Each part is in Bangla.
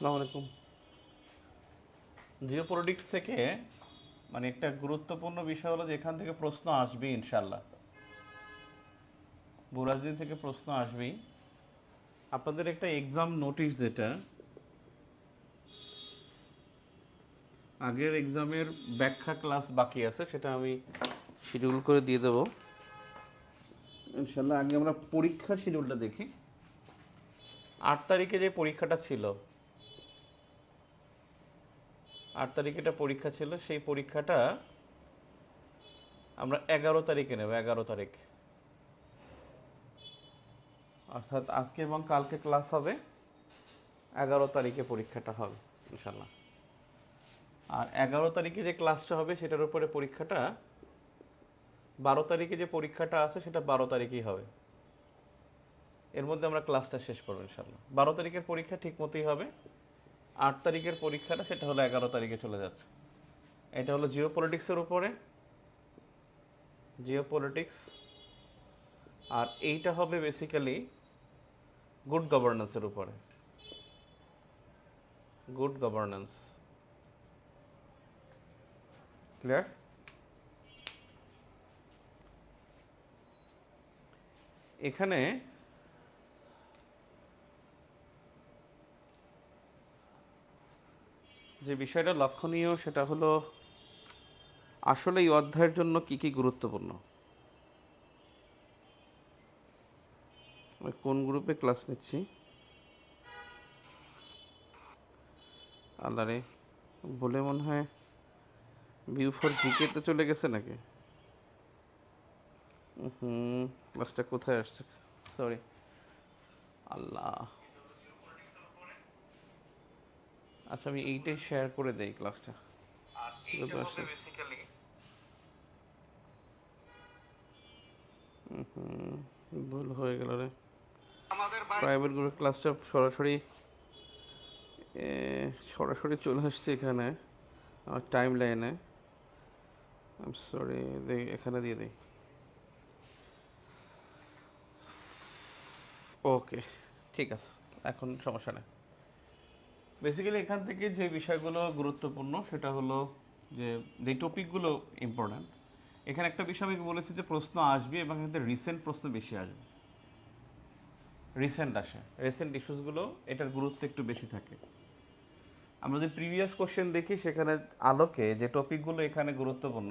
আসসালামু আলাইকুম। জিওপলিটিক্স থেকে মানে একটা গুরুত্বপূর্ণ বিষয় হলো যে এখান থেকে প্রশ্ন আসবে ইনশাল্লাহ বুরাজদিন থেকে প্রশ্ন আসবেই। আপনাদের একটা এক্সাম নোটিশ যেটা, আগের এক্সামের ব্যাখ্যা ক্লাস বাকি আছে, সেটা আমি শিডিউল করে দিয়ে দেবো। ইনশাল্লাহ আগে আমরা পরীক্ষার শিডিউলটা দেখি। আট তারিখে যে পরীক্ষাটা ছিল আট তারিখে একটা পরীক্ষা ছিল, সেই পরীক্ষাটা আমরা এগারো তারিখে নেব, এগারো তারিখ। অর্থাৎ আজকে এবং কালকে ক্লাস হবে, এগারো তারিখে পরীক্ষাটা হবে ইনশাল্লাহ আর এগারো তারিখে যে ক্লাসটা হবে, সেটার উপরে পরীক্ষাটা, বারো তারিখে যে পরীক্ষাটা আছে, সেটা বারো তারিখেই হবে। এর মধ্যে আমরা ক্লাসটা শেষ করব ইনশাল্লাহ বারো তারিখের পরীক্ষা ঠিক মতোই হবে। আট তারিখের পরীক্ষাটা, সেটা হলো এগারো তারিখে চলে যাচ্ছে। এটা হলো জিও পলিটিক্সের উপরে। জিও পলিটিক্স আর এইটা হবে বেসিক্যালি গুড গভর্নেন্সের উপরে। গুড গভর্নেন্স ক্লিয়ার এখানে যে বিষয়টা লক্ষণীয় সেটা হলো আসলে এই অধ্যায়ের জন্য কি কি গুরুত্বপূর্ণ? কোন গ্রুপে ক্লাস নিচ্ছি? আল্লাহ রে বলে মনে হয় ভিউ ফর জিকে তো চলে গেছে নাকি? হুম ক্লাসটা কোথায় আসছে? সরি আল্লাহ। আচ্ছা আমি এইটাই শেয়ার করে দেই ক্লাসটা হুম, ভুল হয়ে গেল রে। প্রাইভেট গ্রুপ ক্লাসটা সরাসরি সরাসরি চলে আসছে এখানে আমার টাইম লাইনে সরি এখানে দিয়ে দিই। ওকে ঠিক আছে এখন সমস্যা নেই। বেসিক্যালি এখান থেকে যে বিষয়গুলো গুরুত্বপূর্ণ, সেটা হলো যে যে টপিকগুলো ইম্পর্ট্যান্ট এখানে একটা বিষয় আমি বলেছি যে প্রশ্ন আসবে এবং এখানে রিসেন্ট প্রশ্ন বেশি আসবে। রিসেন্ট আসে। রিসেন্ট ইস্যুসগুলো এটার গুরুত্ব একটু বেশি থাকে। আমরা যদি প্রিভিয়াস কোশ্চেন দেখি, সেখানে আলোকে যে টপিকগুলো এখানে গুরুত্বপূর্ণ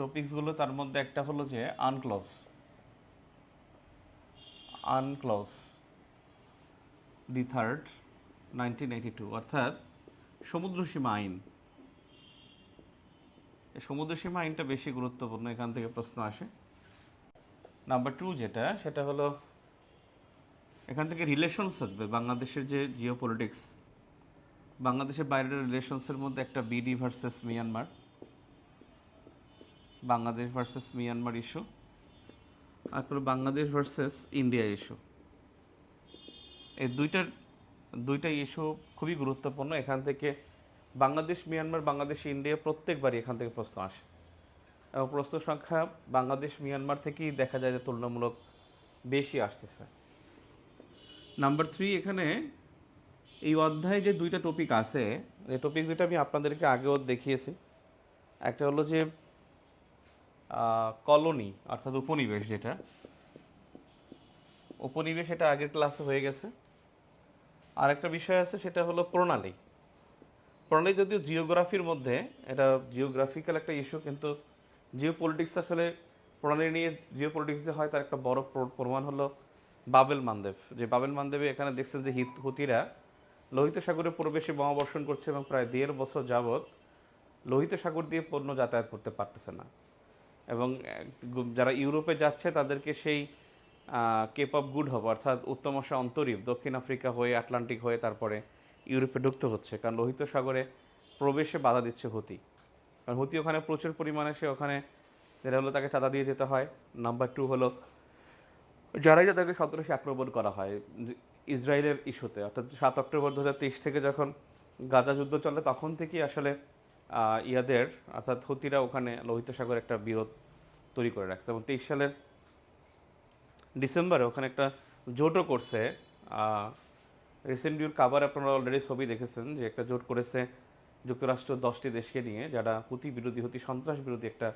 টপিকসগুলো তার মধ্যে একটা হলো যে UNCLOS UNCLOS the third nineteen eighty two অর্থাৎ সমুদ্রসীমা আইন। সমুদ্রসীমা আইনটা বেশি গুরুত্বপূর্ণ, এখান থেকে প্রশ্ন আসে। নাম্বার টু যেটা, সেটা হলো এখান থেকে রিলেশনস আসবে, বাংলাদেশের যে জিও পলিটিক্স বাংলাদেশের বাইরের রিলেশনসের মধ্যে একটা BD versus Myanmar Bangladesh versus Myanmar issue তারপরে বাংলাদেশ ভার্সেস ইন্ডিয়া ইস্যু এই দুইটার, দুইটা ইস্যু খুবই গুরুত্বপূর্ণ। এখান থেকে বাংলাদেশ, মিয়ানমার, বাংলাদেশ, ইন্ডিয়া প্রত্যেকবারই এখান থেকে প্রশ্ন আসে। এবং প্রশ্ন সংখ্যা বাংলাদেশ, মিয়ানমার থেকেই দেখা যায় যে তুলনামূলক বেশি আসতেছে। নাম্বার থ্রি এখানে এই অধ্যায়ে যে দুইটা টপিক আছে, এই টপিক দুইটা আমি আপনাদেরকে আগেও দেখিয়েছি। একটা হলো যে কলোনি, অর্থাৎ উপনিবেশ যেটা। উপনিবেশ এটা আগের ক্লাসে হয়ে গেছে। আর একটা বিষয় আছে, সেটা হলো প্রণালী। প্রণালী যদিও জিওগ্রাফির মধ্যে, এটা জিওগ্রাফিক্যাল একটা ইস্যু, কিন্তু জিও পলিটিক্স আসলে প্রণালী নিয়ে জিও পলিটিক্স যে হয়, তার একটা বড় প্র- প্রমাণ হলো বাবেল মানদেব যে বাবেল মানদেবে এখানে দেখছেন যে হিত, হুতিরা লোহিত সাগরে প্রবেশে বোমাবর্ষণ করছে এবং প্রায় দেড় বছর যাবৎ লোহিত সাগর দিয়ে পণ্য যাতায়াত করতে পারতেছে না। এবং যারা ইউরোপে যাচ্ছে, তাদেরকে সেই কেপ অফ গুড হবে অর্থাৎ উত্তমাশা অন্তরীপ, দক্ষিণ আফ্রিকা হয়ে আটলান্টিক হয়ে তারপরে ইউরোপে ঢুকতে হচ্ছে। কারণ লোহিত সাগরে প্রবেশে বাধা দিচ্ছে হুতি। কারণ হুতি ওখানে প্রচুর পরিমাণে সে ওখানে যেটা হলো তাকে চাঁদা দিয়ে যেতে হয়। নাম্বার টু হলো যারাই তাদেরকে সন্ত্রাসী আক্রমণ করা হয় ইসরায়েলের ইস্যুতে। অর্থাৎ সাত অক্টোবর দু হাজার তেইশ থেকে যখন গাজা যুদ্ধ চলে, তখন থেকেই আসলে ইয়াদের, অর্থাৎ হুতিরা ওখানে লোহিত সাগর একটা বিরোধ তৈরি করে রাখছে। এবং তেইশ সালের ডিসেম্বরে ওখানে একটা জোটও করছে রিসেন্ট ভিউর কাভার আপনারা অলরেডি ছবি দেখেছেন যে একটা জোট করেছে যুক্তরাষ্ট্র দশটি দেশকে নিয়ে, যারা হুতি বিরোধী, হুতি সন্ত্রাস বিরোধী একটা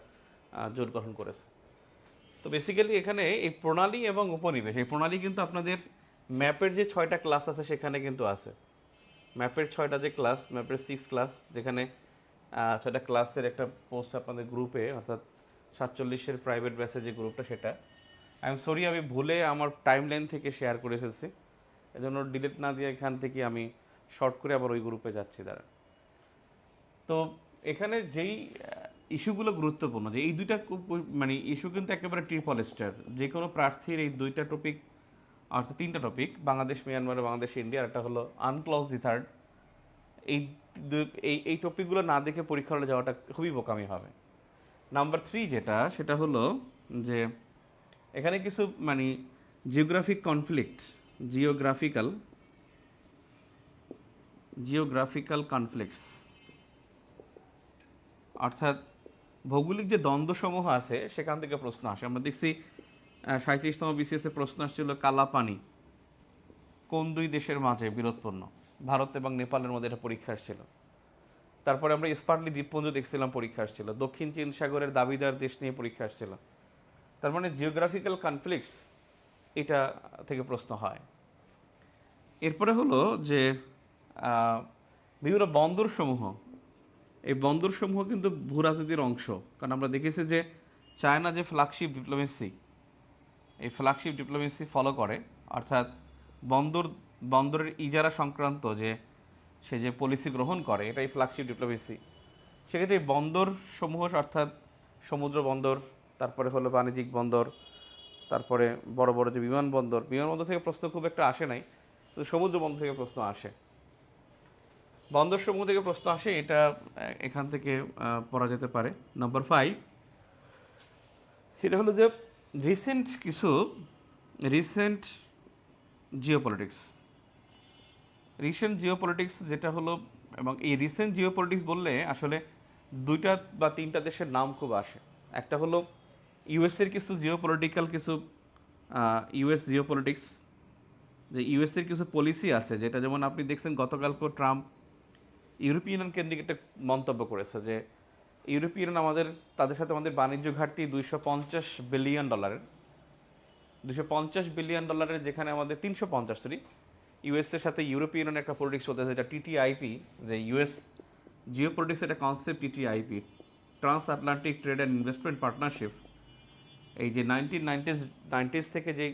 জোট গঠন করেছে। তো বেসিক্যালি এখানে এই প্রণালী এবং উপনিবেশ, এই প্রণালী কিন্তু আপনাদের ম্যাপের যে ছয়টা ক্লাস আছে সেখানে কিন্তু আছে। ম্যাপের ছয়টা যে ক্লাস ম্যাপের সিক্স ক্লাস যেখানে ছয়টা ক্লাসের একটা পোস্ট আপনাদের গ্রুপে অর্থাৎ সাতচল্লিশের প্রাইভেট ব্যাচের যে গ্রুপটা সেটা। আই এম সরি আমি ভুলে আমার টাইম লাইন থেকে শেয়ার করে ফেলছি। এজন্য ডিলিট না দিয়ে এখান থেকে আমি শর্ট করে আবার ওই গ্রুপে যাচ্ছি দাঁড়া তো এখানে যেই ইস্যুগুলো গুরুত্বপূর্ণ, যে এই দুইটা মানে ইস্যু কিন্তু একেবারে ট্রিপল স্টার যে কোনো প্রার্থীর এই দুইটা টপিক অর্থাৎ তিনটা topic Bangladesh Myanmar Bangladesh India একটা হলো আনক্লজ দি থার্ড এই এই এই টপিকগুলো না দেখে পরীক্ষা হলে যাওয়াটা খুবই বোকামি হবে। নাম্বার থ্রি যেটা, সেটা হলো যে এখানে কিছু মানে geographic conflict geographical geographical conflicts অর্থাৎ ভৌগোলিক যে দ্বন্দ্বসমূহ আছে, সেখান থেকে প্রশ্ন আসে। আমরা দেখছি সাঁত্রিশতম বিসিএস প্রশ্ন আসছিল, কালাপানি কোন দুই দেশের মাঝে বিরোধপূর্ণ ভারত এবং নেপালের মধ্যে এটা পরীক্ষা আসছিল। তারপরে আমরা স্পার্টলি দ্বীপপুঞ্জ দেখছিলাম, পরীক্ষা আসছিল। দক্ষিণ চীন সাগরের দাবিদার দেশ নিয়ে পরীক্ষা আসছিল। তার মানে জিওগ্রাফিক্যাল কনফ্লিক্টস এটা থেকে প্রশ্ন হয়। এরপরে হলো যে বিভিন্ন বন্দরসমূহ, এই বন্দরসমূহ কিন্তু ভূ রাজনীতির অংশ। কারণ আমরা দেখেছি যে চায়না যে ফ্ল্যাগশিপ ডিপ্লোমেসি এই ফ্ল্যাগশিপ ডিপ্লোমেসি ফলো করে, অর্থাৎ বন্দর, বন্দরের ইজারা সংক্রান্ত যে, সে যে পলিসি গ্রহণ করে, এটাই ফ্ল্যাগশিপ ডিপ্লোমেসি সেক্ষেত্রে এই বন্দর সমূহ অর্থাৎ সমুদ্র বন্দর তারপরে হলো বাণিজ্যিক বন্দর, তারপরে বড় বড় যে বিমানবন্দর বিমানবন্দর থেকে প্রশ্ন খুব একটা আসে নাই তো সমুদ্র বন্দর থেকে প্রশ্ন আসে। বন্দর সমূহ থেকে প্রশ্ন আসে, এটা এখান থেকে পড়া যেতে পারে। নম্বর ফাইভ সেটা হলো যে রিসেন্ট কিছু রিসেন্ট জিওপলিটিক্স রিসেন্ট জিওপলিটিক্স যেটা হলো, এবং এই রিসেন্ট জিওপলিটিক্স বললে আসলে দুইটা বা তিনটা দেশের নাম খুব আসে। একটা হলো ইউএসের কিছু জিও পলিটিক্যাল কিছু ইউএস জিওপলিটিক্স যে ইউএসের কিছু পলিসি আছে, যেটা যেমন আপনি দেখছেন গতকালকে ট্রাম্প ইউরোপিয়ান কেন্দ্রিক একটা মন্তব্য করেছে যে ইউরোপিয়ান আমাদের, তাদের সাথে আমাদের বাণিজ্য ঘাটতি দুইশো পঞ্চাশ বিলিয়ন ডলারের দুশো পঞ্চাশ বিলিয়ন ডলারের যেখানে আমাদের তিনশো পঞ্চাশ সরি ইউএসের সাথে ইউরোপিয়ান একটা পলিটিক্স চলতেছে, যেটা টিটিআইপি যে ইউএস জিও পলিটিক্স একটা concept TTIP transatlantic trade and investment partnership এই যে নাইনটিন নাইনটিস নাইনটিস থেকে যে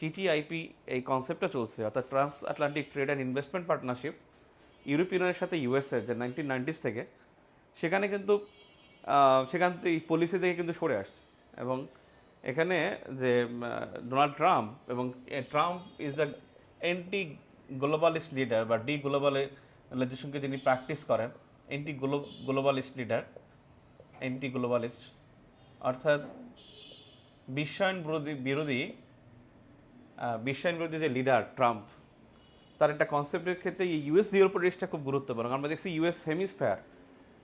টিটিআইপি এই কনসেপ্টটা চলছে, অর্থাৎ transatlantic trade and investment partnership ইউরোপিয়ানের সাথে ইউএসএ যে নাইনটিন নাইনটিস থেকে, সেখানে কিন্তু সেখান থেকে এই পলিসি থেকে কিন্তু সরে আসছে। এবং এখানে যে ডোনাল্ড ট্রাম্প এবং Trump is the anti globalist leader বা ডি গ্লোবালাইজেশনকে যিনি প্র্যাকটিস করেন anti globalist leader anti globalist অর্থাৎ বিশ্বায়ন বিরোধী বিরোধী বিশ্বায়ন বিরোধী যে লিডার ট্রাম্প তার একটা কনসেপ্টের ক্ষেত্রে এই ইউএস জিরো খুব গুরুত্বপূর্ণ। আমরা দেখছি ইউএস হেমিসফেয়ার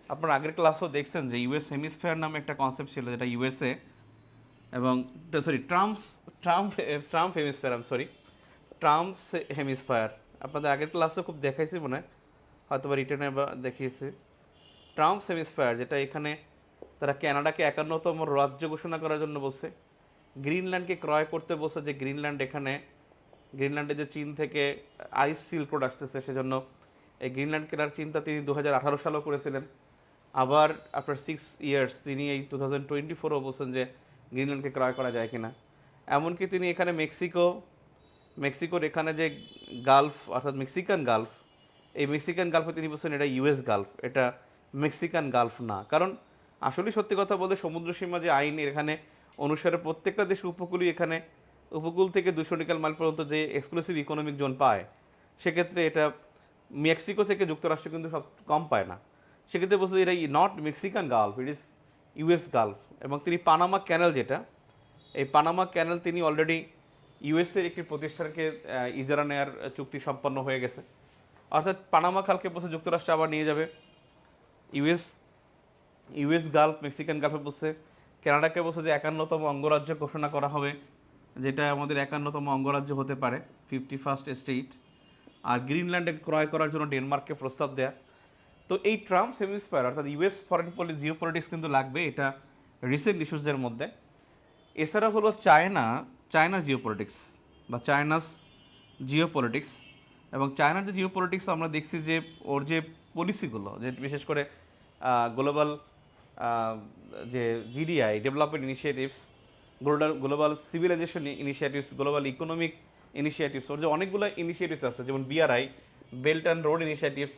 আপনার আগের ক্লাসও দেখছেন যে ইউএস হেমিসফেয়ার নামে একটা কনসেপ্ট ছিল যেটা ইউএসএ এবং sorry Trump's Trump Trump hemisphere um sorry Trump's hemisphere আপনাদের আগের ক্লাসও খুব দেখাইছি মনে হয়। হয়তো বা রিটার্নে বা দেখিয়েছি। ট্রাম্পস হেমিসফেয়ার যেটা এখানে তারা ক্যানাডাকে একান্নতম রাজ্য ঘোষণা করার জন্য বসে গ্রিনল্যান্ডকে ক্রয় করতে বসে যে গ্রিনল্যান্ড এখানে, গ্রিনল্যান্ডে যে চীন থেকে আইস সিল্ক রোড আসতেছে সেজন্য, এই গ্রিনল্যান্ড কেনার চিন্তা তিনি দু হাজার আঠারো সালেও করেছিলেন। আবার আফটার সিক্স ইয়ার্স তিনি এই টু থাউজেন্ড টোয়েন্টি ফোরও বলছেন যে গ্রিনল্যান্ডকে ক্রয় করা যায় কিনা। এমনকি তিনি এখানে মেক্সিকো, মেক্সিকোর এখানে যে গালফ, অর্থাৎ মেক্সিকান গালফ, এই মেক্সিকান গালফে তিনি বলছেন এটা ইউএস গালফ, এটা মেক্সিকান গালফ না। কারণ আসলে সত্যি কথা বলতে সমুদ্র সীমা যে আইন এখানে অনুসারে প্রত্যেকটা দেশ উপকূলই এখানে উপকূল থেকে দুশো নিকাল মাইল পর্যন্ত যে এক্সক্লুসিভ ইকোনমিক জোন পায়, সেক্ষেত্রে এটা মেক্সিকো থেকে যুক্তরাষ্ট্র কিন্তু সব কম পায় না। সেক্ষেত্রে বলছে এটা not Mexican gulf it is US gulf এবং তিনি পানামা ক্যানেল যেটা, এই পানামা ক্যানেল তিনি অলরেডি ইউএসের একটি প্রতিষ্ঠানকে ইজারা নেয়ার চুক্তি সম্পন্ন হয়ে গেছে। অর্থাৎ পানামা খালকে বসে যুক্তরাষ্ট্র আবার নিয়ে যাবে। ইউএস ইউএস গালফ মেক্সিকান গালফে বসে কানাডাকে বসে যে একান্নতম অঙ্গরাজ্য ঘোষণা করা হবে, যেটা আমাদের একান্নতম অঙ্গরাজ্য হতে পারে ফিফটি ফার্স্ট স্টেট আর গ্রিনল্যান্ডে ক্রয় করার জন্য ডেনমার্ককে প্রস্তাব দেয়া। তো এই ট্রাম্প সেমিস্পায়ার অর্থাৎ US foreign policy geopolitics কিন্তু লাগবে এটা রিসেন্ট ইস্যুসদের মধ্যে। এছাড়া হলো চায়না চায়না জিও পলিটিক্স বা চায়নাস জিও পলিটিক্স এবং চায়নার যে জিও পলিটিক্স আমরা দেখছি যে ওর যে পলিসিগুলো যে বিশেষ করে গ্লোবাল যে GDI development initiatives global global civilization initiatives global economic initiatives ওর যে অনেকগুলো ইনিশিয়েটিভস আছে, যেমন BRI belt and road initiatives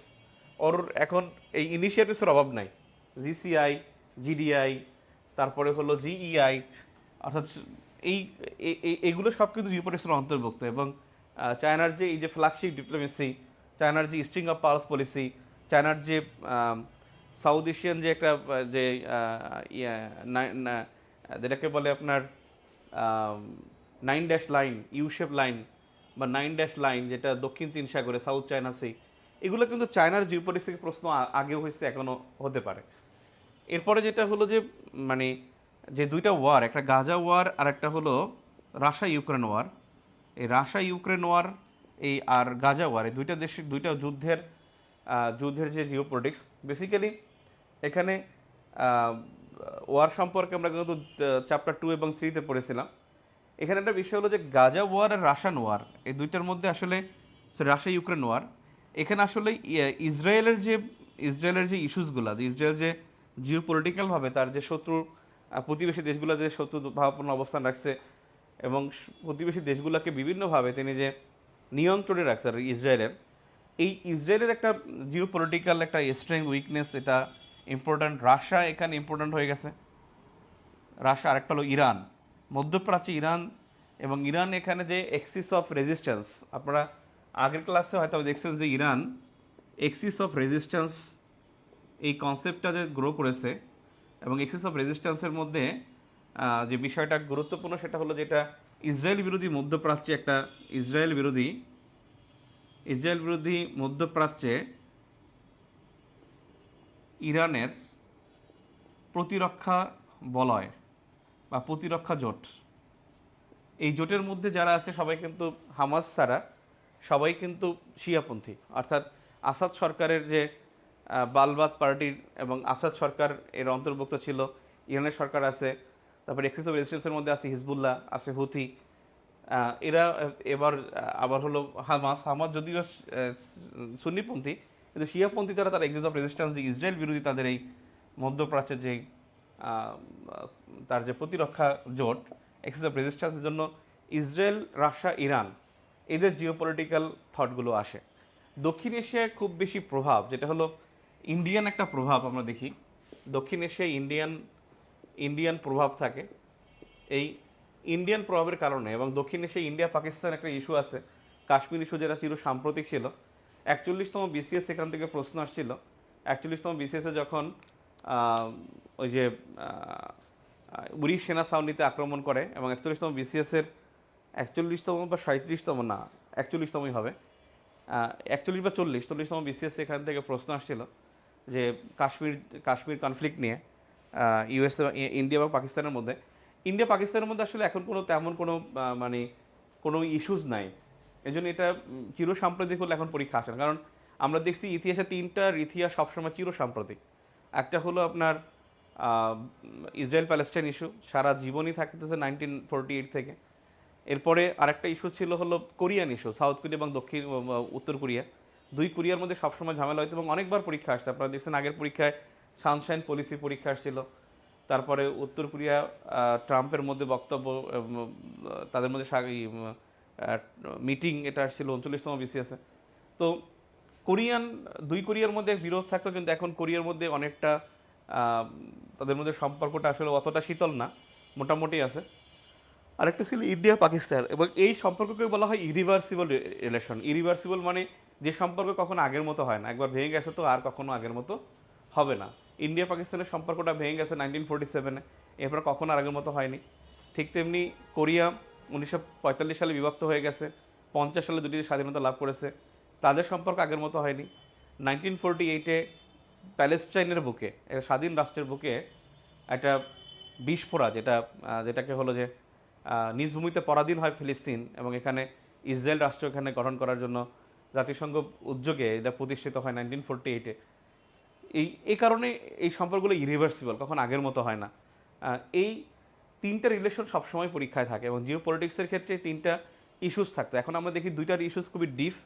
ওর এখন এই ইনিশিয়েটিভসের অভাব নাই। জিসিআই জিডিআই তারপরে হলো জিইআই অর্থাৎ এই এইগুলো সব কিন্তু জিওপলিটিক্সের অন্তর্ভুক্ত এবং চায়নার যে এই যে ফ্ল্যাগশিপ ডিপ্লোমেসি চায়নার যে স্ট্রিং অফ পাওয়ার্স পলিসি চায়নার যে সাউথ এশিয়ান যে একটা, যে যেটাকে বলে আপনার nine dash line U shape line বা নাইন ড্যাশ লাইন যেটা দক্ষিণ চীন সাগরে সাউথ চায়না সি এগুলো কিন্তু চায়নার জিওপলিটিক্স প্রশ্ন আগেও হয়েছে এখনও হতে পারে। এরপরে যেটা হলো যে মানে যে দুইটা ওয়ার একটা গাজা ওয়ার আর একটা হলো রাশিয়া ইউক্রেন ওয়ার এই রাশিয়া ইউক্রেন ওয়ার এই আর গাজা ওয়ার এই দুইটা দেশের, দুইটা যুদ্ধের যুদ্ধের যে জিও পলিটিক্স বেসিক্যালি এখানে ওয়ার সম্পর্কে আমরা কিন্তু চ্যাপ্টার টু এবং থ্রিতে পড়েছিলাম। এখানে একটা বিষয় হলো যে গাজা ওয়ার আর রাশিয়ান ওয়ার এই দুইটার মধ্যে আসলে রাশিয়া ইউক্রেন ওয়ার এখানে আসলে ই- ইসরায়েলের যে ইসরায়েলের যে ইস্যুসগুলো ইসরায়েল যে জিও পলিটিক্যালভাবে তার যে শত্রু প্রতিবেশী দেশগুলো যে শত্রু ভাবাপন্ন অবস্থান রাখছে এবং প্রতিবেশী দেশগুলোকে বিভিন্নভাবে তিনি যে নিয়ন্ত্রণে রাখছে ইসরায়েলের এই ইসরায়েলের একটা জিও পলিটিক্যাল একটা স্ট্রেং উইকনেস এটা ইম্পর্ট্যান্ট রাশিয়া এখানে ইম্পর্ট্যান্ট হয়ে গেছে। রাশিয়া আরেকটা হলো ইরান। মধ্যপ্রাচ্যে, ইরান এবং ইরান এখানে যে এক্সিস অফ রেজিস্ট্যান্স আপনারা আগের ক্লাসে হয়তো দেখছেন যে ইরান এক্সিস অফ রেজিস্ট্যান্স এই কনসেপ্টটা যে গ্রো করেছে এবং এক্সিস অফ রেজিস্ট্যান্সের মধ্যে যে বিষয়টা গুরুত্বপূর্ণ সেটা হলো যেটা ইসরায়েল বিরোধী, মধ্যপ্রাচ্যে একটা ইসরায়েল বিরোধী ইসরায়েল বিরোধী মধ্যপ্রাচ্যে ইরানের প্রতিরক্ষা বলয় বা প্রতিরক্ষা জোট। এই জোটের মধ্যে যারা আছে, সবাই কিন্তু হামাস ছাড়া, সবাই কিন্তু শিয়াপন্থী। অর্থাৎ আসাদ সরকারের যে বালবাদ পার্টির এবং আসাদ সরকার এর অন্তর্ভুক্ত ছিল, ইরানের সরকার আছে, তারপরে এক্সিস অফ রেজিস্ট্রেন্সের মধ্যে আছে হিজবুল্লাহ, আছে হুথি এরা এবার আবার হলো হামাস। হামাস যদিও সুন্নিপন্থী, কিন্তু শিয়াপন্থী তারা তার এক্সিস অফ রেজিস্ট্যান্স ইসরায়েল বিরোধী তাদের এই মধ্যপ্রাচ্যের যে তার যে প্রতিরক্ষা জোট এক্সিস অফ রেজিস্ট্যান্সের জন্য ইসরায়েল, রাশিয়া, ইরান, এদের জিওপলিটিক্যাল থটগুলো আসে। দক্ষিণ এশিয়ায় খুব বেশি প্রভাব, যেটা হলো ইন্ডিয়ান একটা প্রভাব আমরা দেখি। দক্ষিণ এশিয়ায় ইন্ডিয়ান ইন্ডিয়ান প্রভাব থাকে। এই ইন্ডিয়ান প্রভাবের কারণে এবং দক্ষিণ এশিয়া ইন্ডিয়া পাকিস্তান একটা ইস্যু আছে। কাশ্মীর ইস্যু যেটা চির সাম্প্রতিক ছিল। একচল্লিশতম বিসিএস এখান থেকে প্রশ্ন আসছিল। একচল্লিশতম বিসিএসে যখন ওই যে উড়ি সেনা ছাউনিতে আক্রমণ করে এবং একচল্লিশতম বিসিএসের একচল্লিশতম বা সাঁত্রিশতম না, একচল্লিশতমই হবে। একচল্লিশ বা চল্লিশ, চল্লিশতম বিসিএস এখান থেকে প্রশ্ন আসছিল যে কাশ্মীর কাশ্মীর কনফ্লিক্ট নিয়ে ইউএস ইন্ডিয়া এবং পাকিস্তানের মধ্যে। ইন্ডিয়া পাকিস্তানের মধ্যে আসলে এখন কোনো তেমন কোনো মানে কোনো ইস্যুস নাই। এই জন্য এটা চিরসাম্প্রতিক হলে এখন পরীক্ষা আসে না। কারণ আমরা দেখছি ইতিহাসে তিনটা ইতিহাস সবসময় চিরসাম্প্রতিক। একটা হলো আপনার ইসরায়েল প্যালেস্টাইন ইস্যু সারা জীবনই থাকতেছে নাইনটিন ফোরটি এইট থেকে। এরপরে আরেকটা ইস্যু ছিল হলো কোরিয়ান ইস্যু সাউথ কোরিয়া এবং দক্ষিণ উত্তর কোরিয়া। দুই কোরিয়ার মধ্যে সবসময় ঝামেলা হতো এবং অনেকবার পরীক্ষা আসছে। আপনারা দেখছেন আগের পরীক্ষায় সানশাইন পলিসি পরীক্ষা আসছিল। তারপরে উত্তর কোরিয়া ট্রাম্পের মধ্যে বক্তব্য তাদের মধ্যে মিটিং এটা আসছিল, উনচল্লিশতম বিসিএসে তো কোরিয়ান, দুই কোরিয়ার মধ্যে বিরোধ থাকতো, কিন্তু এখন কোরিয়ার মধ্যে অনেকটা তাদের মধ্যে সম্পর্কটা আসলে অতটা শীতল না, মোটামুটি আছে। আরেকটা ছিল ইন্ডিয়া, পাকিস্তান, এবং এই সম্পর্ককে বলা হয় ইরিভার্সিবল রিলেশন ইরিভার্সিবল মানে যে সম্পর্ক কখনো আগের মতো হয় না, একবার ভেঙে গেছে তো আর কখনো আগের মতো হবে না। ইন্ডিয়া পাকিস্তানের সম্পর্কটা ভেঙে গেছে নাইনটিন ফোর্টি সেভেনে এরপর কখনো আগের মতো হয়নি। ঠিক তেমনি কোরিয়া উনিশশো পঁয়তাল্লিশ সালে বিভক্ত হয়ে গেছে, পঞ্চাশ সালে দুটি স্বাধীনতা লাভ করেছে। তাদের সম্পর্ক আগের মতো হয়নি। নাইনটিন ফোরটি এইটে প্যালেস্টাইনের বুকে স্বাধীন রাষ্ট্রের বুকে একটা বিস্ফোরা যেটা, যেটাকে হলো যে নিজ ভূমিতে পরাধীন হয় ফিলিস্তিন এবং এখানে ইসরায়েল রাষ্ট্র এখানে গঠন করার জন্য জাতিসংঘ উদ্যোগে এটা প্রতিষ্ঠিত হয় নাইনটিন ফোরটি এইটে এই এই কারণে এই সম্পর্কগুলো ইরিভার্সিবল কখন আগের মতো হয় না। এই তিনটা রিলেশন সবসময় পরীক্ষায় থাকে এবং জিও পলিটিক্সের ক্ষেত্রে তিনটা ইস্যুস থাকতো। এখন আমরা দেখি দুইটার ইস্যুস খুবই ডিপ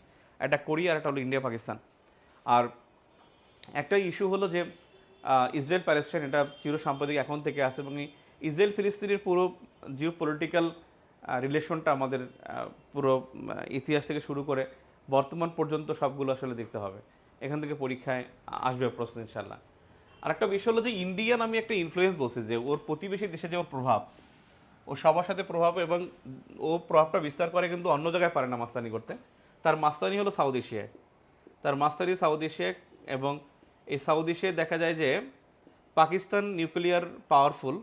একটা কোরিয়া আর একটা হলো ইন্ডিয়া, পাকিস্তান। আর একটা ইস্যু হলো যে ইসরায়েল প্যালেস্টাইন এটা চিরসাম্প্রতিক এখন থেকে আছে এবং ইসরায়েল, ফিলিস্তিনের পুরো জিও পলিটিক্যাল রিলেশনটা আমাদের পুরো ইতিহাস থেকে শুরু করে বর্তমান পর্যন্ত সবগুলো আসলে দেখতে হবে। এখান থেকে পরীক্ষায় আসবে প্রশ্ন ইনশাল্লাহ আর একটা বিষয় হলো যে ইন্ডিয়ান আমি একটা ইনফ্লুয়েন্স বলছি যে ওর প্রতিবেশী দেশে যে ওর প্রভাব, ও সবার সাথে প্রভাব এবং ও প্রভাবটা বিস্তার করে কিন্তু অন্য জায়গায় পারে না মাস্তানি করতে। তার মাস্তানি হলো সাউথ এশিয়ায় তার মাস্তানি সাউথ এশিয়ায় এবং এই সাউথ এশিয়ায় দেখা যায় যে পাকিস্তান নিউক্লিয়ার পাওয়ারফুল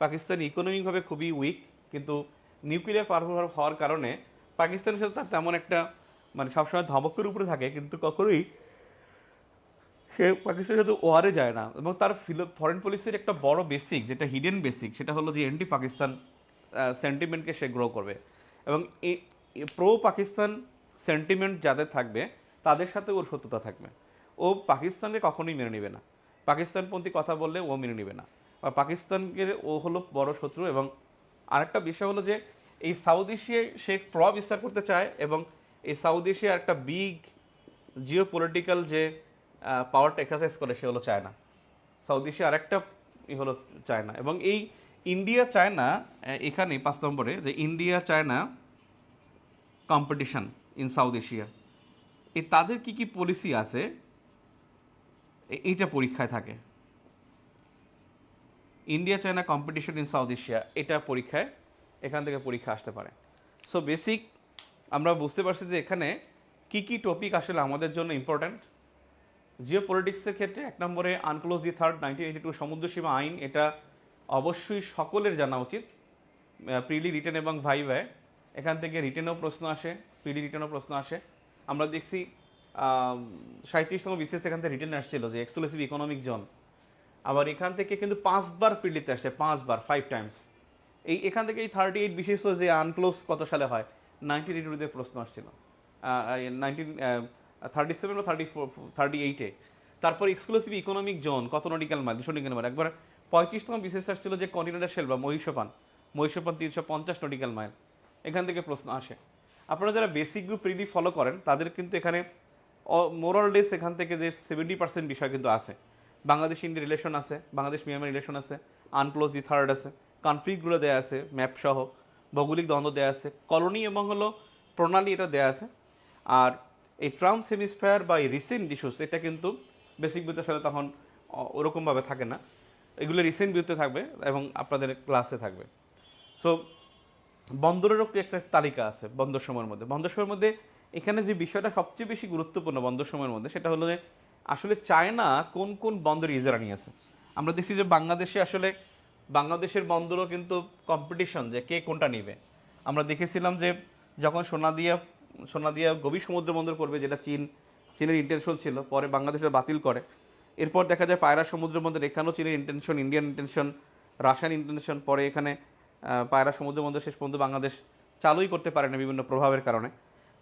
পাকিস্তান ইকোনমিকভাবে খুবই উইক কিন্তু নিউক্লিয়ার পাওয়ারফুল হওয়ার কারণে পাকিস্তানের সাথে তার তেমন একটা মানে সবসময় ধমকের উপরে থাকে, কিন্তু কখনোই সে পাকিস্তানের সাথে ওয়ারে যায় না। এবং তার ফিল ফরেন পলিসির একটা বড় বেসিক যেটা হিডেন বেসিক সেটা হলো যে এন্টি পাকিস্তান সেন্টিমেন্টকে সে গ্রো করবে। এবং প্রো পাকিস্তান সেন্টিমেন্ট যাদের থাকবে, তাদের সাথে ওর সত্যতা থাকবে। ও পাকিস্তানকে কখনোই মেনে নেবে না। পাকিস্তানপন্থী কথা বললে ও মেনে নেবে না। বা পাকিস্তানকে ও হলো বড় শত্রু এবং আরেকটা বিষয় হলো যে এই সাউথ এশিয়ায় সে প্রভাব বিস্তার করতে চায় এবং এই সাউথ এশিয়ার একটা বিগ জিও পলিটিক্যাল যে পাওয়ারটা এক্সারসাইজ করে, সে হলো চায়না সাউথ এশিয়া আরেকটা ই হলো চায়না এবং এই ইন্ডিয়া চায়না এখানে পাঁচ নম্বরে, যে India China competition in South Asia এই তাদের কি কি পলিসি আছে? এইটা পরীক্ষায় থাকে। India China competition in South Asia এটা পরীক্ষায়, এখান থেকে পরীক্ষা আসতে পারে। সো বেসিক আমরা বুঝতে পারছি যে এখানে কি কি টপিক আসলে আমাদের জন্য ইম্পর্ট্যান্ট জিও পলিটিক্সের ক্ষেত্রে এক নম্বরে UNCLOS the third nineteen eighty two সমুদ্রসীমা আইন, এটা অবশ্যই সকলের জানা উচিত। প্রিলি রিটেন এবং ভাইভায় এখান থেকে রিটেনও প্রশ্ন আসে প্রিলি রিটেনও প্রশ্ন আসে। আমরা দেখছি সাঁত্রিশতম বিশেষ এখান থেকে রিটেন আসছিল যে এক্সক্লুসিভ ইকোনমিক জোন আবার এখান থেকে কিন্তু পাঁচবার প্রিলিতে আসছে পাঁচবার ফাইভ টাইমস এই, এখান থেকে এই থার্টি এইট বিশেষ যে আনক্লোজ কত সালে হয় নাইনটিন এইটিতে প্রশ্ন আসছিল। নাইনটিন থার্টি সেভেন বা থার্টি ফোর থার্টি এইটে তারপর এক্সক্লুসিভ ইকোনমিক জোন কত নটিক্যাল মাইল দুশো নটিক্যাল মাইল একবার পঁয়ত্রিশতম বিশেষ আসছিল যে কন্টিনেন্টাল শেল বা মহিষপান। মহিষপান তিনশো পঞ্চাশ নটিক্যাল মাইল এখান থেকে প্রশ্ন আসে। আপনারা যারা বেসিক গ্রুপ রিলি ফলো করেন, তাদের কিন্তু এখানে মোরাল ডেস এখান থেকে যে সেভেন্টি পার্সেন্ট বিষয় কিন্তু আছে। বাংলাদেশ ইন্ডিয়া রিলেশন আছে বাংলাদেশ মিয়ানমার রিলেশন আছে আনক্লোজ দি থার্ড আছে কনফ্লিক্টগুলো দেওয়া আছে ম্যাপ সহ। ভৌগোলিক দ্বন্দ্ব দেওয়া আছে। কলোনি এবং হলো প্রণালী এটা দেওয়া আছে। আর এই ট্রান্স হেমিস্ফেয়ার বা এই রিসেন্ট ইস্যুস, এটা কিন্তু বেসিক বিতে সাথে তখন ওরকমভাবে থাকে না। এগুলো রিসেন্ট বিতে থাকবে এবং আপনাদের ক্লাসে থাকবে। সো বন্দরেরও একটা তালিকা আছে বন্দর সময়ের মধ্যে? বন্দর সময়ের মধ্যে এখানে যে বিষয়টা সবচেয়ে বেশি গুরুত্বপূর্ণ বন্দর সময়ের মধ্যে, সেটা হলো যে আসলে চায়না কোন কোন বন্দর ইজারা নিয়েছে আমরা দেখছি যে বাংলাদেশে আসলে বাংলাদেশের বন্দরও কিন্তু কম্পিটিশন যে কে কোনটা নিবে। আমরা দেখেছিলাম যে যখন সোনাদিয়া সোনাদিয়া গভীর সমুদ্র বন্দর করবে, যেটা চীন, চীনের ইন্টেনশন ছিল, পরে বাংলাদেশ বাতিল করে। এরপর দেখা যায় পায়রা সমুদ্র বন্দর, এখানেও চীনের intention Indian intention Russian intention পরে এখানে পায়রা সমুদ্র বন্দর শেষ পর্যন্ত বাংলাদেশ চালুই করতে পারে না বিভিন্ন প্রভাবের কারণে।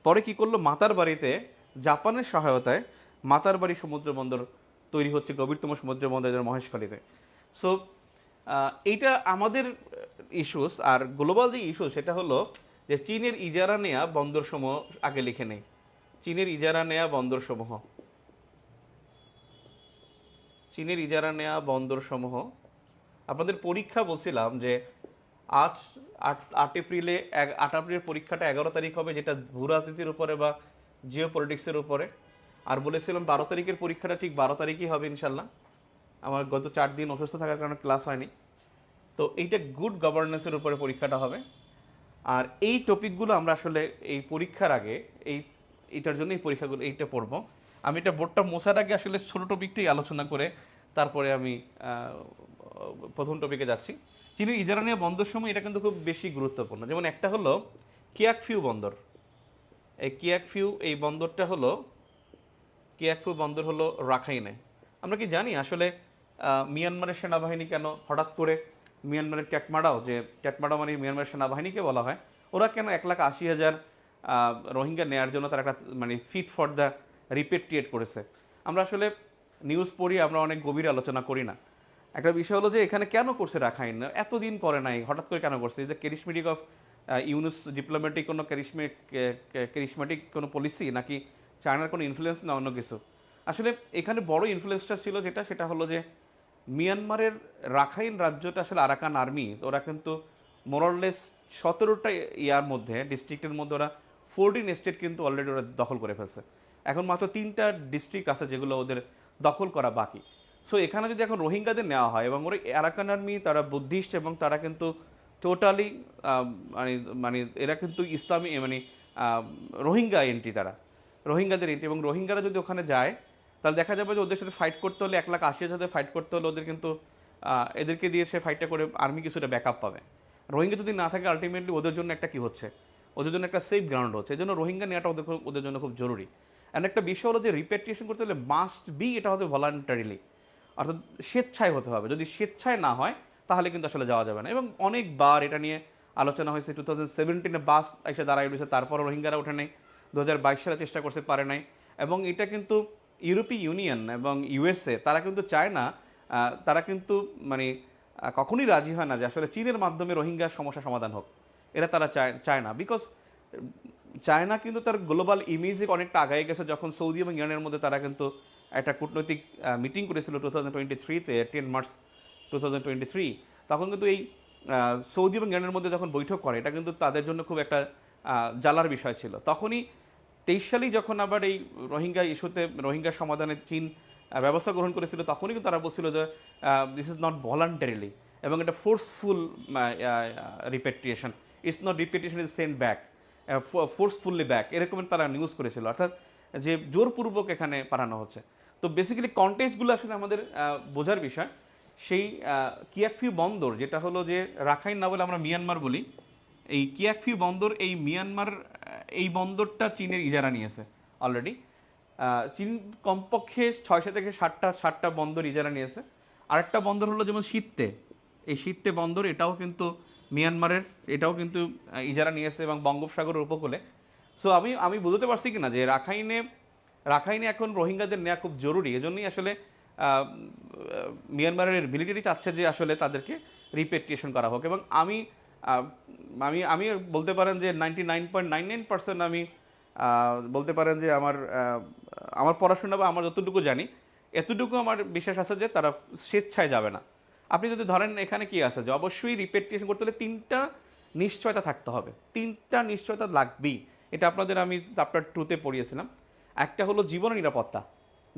পরে কি করল? মাতার বাড়িতে জাপানের সহায়তায় মাতার বাড়ি সমুদ্র বন্দর তৈরি হচ্ছে, গভীরতম সমুদ্র বন্দর মহেশখালীতে। সো এইটা আমাদের ইস্যুস আর গ্লোবাল যে ইস্যু সেটা হলো যে চীনের ইজারা নেয়া বন্দর সমূহ আগে লিখে নেই। চীনের ইজারা নেয়া বন্দর সমূহ চীনের ইজারা নেয়া বন্দর সমূহ আপনাদের পরীক্ষা বলছিলাম যে আজ আট আট এপ্রিলে আট এপ্রিলের পরীক্ষাটা এগারো তারিখ হবে, যেটা ভূ রাজনীতির উপরে বা জিও পলিটিক্সের উপরে। আর বলেছিলাম বারো তারিখের পরীক্ষাটা ঠিক বারো তারিখই হবে, ইনশাল্লাহ। আমার গত চার দিন অসুস্থ থাকার কারণে ক্লাস হয়নি। তো এইটা গুড গভর্নেন্সের উপরে পরীক্ষাটা হবে। আর এই টপিকগুলো আমরা আসলে এই পরীক্ষার আগে, এই এটার জন্য এই পরীক্ষাগুলো, এইটা পড়ব। আমি এটা বোর্ডটা মোছার আগে আসলে ছোটো টপিকটাই আলোচনা করে তারপরে আমি প্রথম টপিকে যাচ্ছি। চীনের ইজারা নিয়ে বন্দর সময়, এটা কিন্তু খুব বেশি গুরুত্বপূর্ণ। যেমন একটা হলো কিয়াকফিউ বন্দর। এই কিয়াকফিউ, এই বন্দরটা হলো, কিয়াকফিউ বন্দর হলো রাখাইনে। আমরা কি জানি, আসলে মিয়ানমারের সেনাবাহিনী কেন হঠাৎ করে মিয়ানমারের ট্যাটমাডাও যে ট্যাটমাডাও মানে মিয়ানমারের সেনাবাহিনীকে বলা হয়, ওরা কেন এক লাখ আশি হাজার রোহিঙ্গা নেয়ার জন্য তারা একটা মানে ফিট ফর দ্য রিপেট্রিয়েট করেছে। আমরা আসলে নিউজ পড়ি, আমরা অনেক গভীর আলোচনা করি না। একটা বিষয় হলো যে এখানে কেন করছে রাখাইন? এতদিন করে নাই, হঠাৎ করে কেন করছে? যে ক্যারিসমেটিক অফ ইউনুস ডিপ্লোম্যাটিক কোনো ক্যারিসমেটিক ক্যারিসমেটিক কোনো পলিসি নাকি চায়নার কোনো ইনফ্লুয়েন্স না অন্য কিছু? আসলে এখানে বড় ইনফ্লুয়েন্সটা ছিল যেটা, সেটা হলো যে মিয়ানমারের রাখাইন রাজ্যটা আসলে আরাকান আর্মি, তো ওরা কিন্তু মোরললেস সতেরোটা ইয়ার মধ্যে ডিস্ট্রিক্টের মধ্যে ওরা ফোরটিন স্টেট কিন্তু অলরেডি ওরা দখল করে ফেলছে। এখন মাত্র তিনটা ডিস্ট্রিক্ট আছে যেগুলো ওদের দখল করা বাকি। সো এখানে যদি এখন রোহিঙ্গাদের নেওয়া হয় এবং ওরা আরাকান আর্মি, তারা বুদ্ধিস্ট এবং তারা কিন্তু টোটালি মানে মানে এরা কিন্তু ইসলামী মানে রোহিঙ্গা এন্ট্রি তারা। রোহিঙ্গাদের এন্ট্রি এবং রোহিঙ্গারা যদি ওখানে যায় তাহলে দেখা যাবে যে ওদের সাথে ফাইট করতে হলে এক লাখ আশি হাজার ফাইট করতে হলে ওদের কিন্তু এদেরকে দিয়ে সে ফাইটটা করে আর্মি কিছুটা ব্যাকআপ পাবে। রোহিঙ্গা যদি না থাকে আলটিমেটলি ওদের জন্য একটা কি হচ্ছে? ওদের জন্য একটা সেফ গ্রাউন্ড হচ্ছে। এই জন্য রোহিঙ্গা নেওয়াটা ওদের ওদের জন্য খুব জরুরি। অ্যান্ড একটা বিষয় হলো যে রিপেট্রিয়েশন করতে হলে মাস্ট বি এটা হতে ভলান্টারিলি অর্থাৎ স্বেচ্ছায় হতে হবে। যদি স্বেচ্ছায় না হয়, তাহলে কিন্তু আসলে যাওয়া যাবে না। এবং অনেকবার এটা নিয়ে আলোচনা হয়েছে টু থাউজেন্ড সেভেন্টিনে বাস এসে দাঁড়ায় রয়েছে তারপর রোহিঙ্গারা ওঠে নাই। দু হাজার বাইশ সালে চেষ্টা করতে পারে নাই। এবং এটা কিন্তু ইউরোপীয় ইউনিয়ন এবং ইউএসএ, তারা কিন্তু চায় না তারা কিন্তু মানে কখনই রাজি হয় না যে আসলে চীনের মাধ্যমে রোহিঙ্গার সমস্যা সমাধান হোক। এরা তারা চায় চায় না বিকজ চায়না কিন্তু তার গ্লোবাল ইমেজে অনেকটা আগায় গেছে যখন সৌদি এবং ইরানের মধ্যে তারা কিন্তু একটা কূটনৈতিক মিটিং করেছিল টু থাউজেন্ড টোয়েন্টি থ্রিতে ten March two thousand twenty three তখন কিন্তু এই সৌদি এবং ইরানের মধ্যে যখন বৈঠক করে, এটা কিন্তু তাদের জন্য খুব একটা জ্বালার বিষয় ছিল। তখনই তেইশ সালেই যখন আবার এই রোহিঙ্গা ইস্যুতে, রোহিঙ্গা সমাধানের চীন ব্যবস্থা গ্রহণ করেছিল, তখনই কিন্তু তারা বলছিল যে দিস ইজ নট ভলান্টারিলি এবং এটা forceful repatriation it's not repatriation is send back forcefully back এরকমের তারা নিউজ করেছিল। অর্থাৎ যে জোরপূর্বক এখানে পাঠানো হচ্ছে। তো বেসিক্যালি কন্টেক্সটগুলো আসলে আমাদের বোঝার বিষয়। সেই কিয়াকফি বন্দর, যেটা হলো যে রাখাইন না বলে আমরা মিয়ানমার বলি, এই কিয়াকফি বন্দর, এই মিয়ানমার এই বন্দরটা চীনের ইজারা নিয়েছে অলরেডি চীন কমপক্ষে ছয়শো থেকে ষাটটা ষাটটা বন্দর ইজারা নিয়েছে। আরেকটা বন্দর হলো যেমন শীততে এই শীততে বন্দর, এটাও কিন্তু মিয়ানমারের, এটাও কিন্তু ইজারা নিয়েছে এবং বঙ্গোপসাগরের উপকূলে। সো আমি আমি বুঝতে পারছি কিনা যে রাখাইনে রাখাইনে এখন রোহিঙ্গাদের নেওয়া খুব জরুরি। এজন্যই আসলে মিয়ানমারের মিলিটারি চাচ্ছে যে আসলে তাদেরকে রিপেট্রিয়েশন করা হোক। এবং আমি আমি আমি বলতে পারেন যে ninety nine point nine nine percent আমি বলতে পারেন যে আমার আমার পড়াশোনা বা আমার যতটুকু জানি, এতটুকু আমার বিশ্বাস আছে যে তারা স্বেচ্ছায় যাবে না। আপনি যদি ধরেন এখানে কি আছে যে অবশ্যই রিপেট্রিয়েশন করতে হলে তিনটা নিশ্চয়তা থাকতে হবে। তিনটা নিশ্চয়তা লাগবেই। এটা আপনাদের আমি চ্যাপ্টার টুতে পড়িয়েছিলাম। একটা হলো জীবন নিরাপত্তা,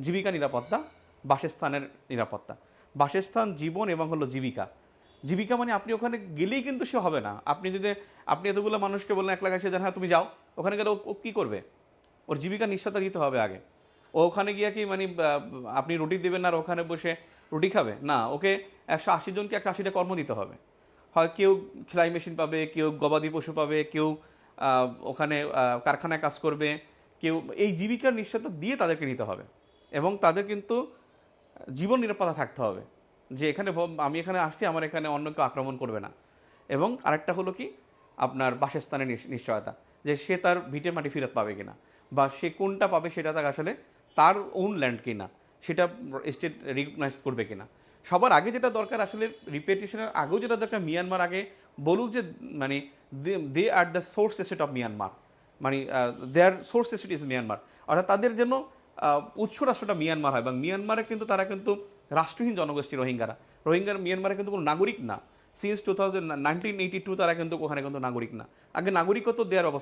জীবিকা নিরাপত্তা, বাসস্থানের নিরাপত্তা। বাসস্থান, জীবন এবং হলো জীবিকা। জীবিকা মানে আপনি ওখানে গেলেই কিন্তু সে হবে না। আপনি যদি, আপনি এতগুলো মানুষকে বললেন, এক লাখ দেন হ্যাঁ তুমি যাও। ওখানে গেলে ও- কী করবে? ওর জীবিকা নিশ্চয়তা দিতে হবে আগে। ও ওখানে গিয়ে কি মানে আপনি রুটি দেবেন আর ওখানে বসে রুটি খাবে? না, ওকে একশো আশি জনকে আশিটা কর্ম দিতে হবে। হয় কেউ সেলাই মেশিন পাবে, কেউ গবাদি পশু পাবে, কেউ ওখানে কারখানায় কাজ করবে, কেউ, এই জীবিকার নিশ্চয়তা দিয়ে তাদেরকে নিতে হবে। এবং তাদের কিন্তু জীবন নিরাপত্তা থাকতে হবে। যে এখানে আমি এখানে আসছি, আমার এখানে অন্য কেউ আক্রমণ করবে না। এবং আরেকটা হলো কি? আপনার বাসস্থানের নিশ- নিশ্চয়তা, যে সে তার ভিটে মাটি ফেরত পাবে কিনা, বা সে কোনটা পাবে সেটা তার আসলে তার ওন ল্যান্ড কিনা, সেটা স্টেট রিকগনাইজ করবে কিনা। সবার আগে যেটা দরকার আসলে রিপেটিশনের আগেও যেটা দরকার মিয়ানমার আগে বলুক যে মানে they are the source state of Myanmar মানে their source state is Myanmar অর্থাৎ তাদের জন্য উৎস রাষ্ট্রটা মিয়ানমার হয়, এবং মিয়ানমারে কিন্তু তারা কিন্তু রাষ্ট্রহীন জনগোষ্ঠী রোহিঙ্গারা। রোহিঙ্গার মিয়ানমারে কিন্তু কোনো নাগরিক না। Since two thousand nineteen eighty two তারা কিন্তু ওখানে কিন্তু নাগরিক না। আগে নাগরিকত্ব দেওয়ার অবস্থা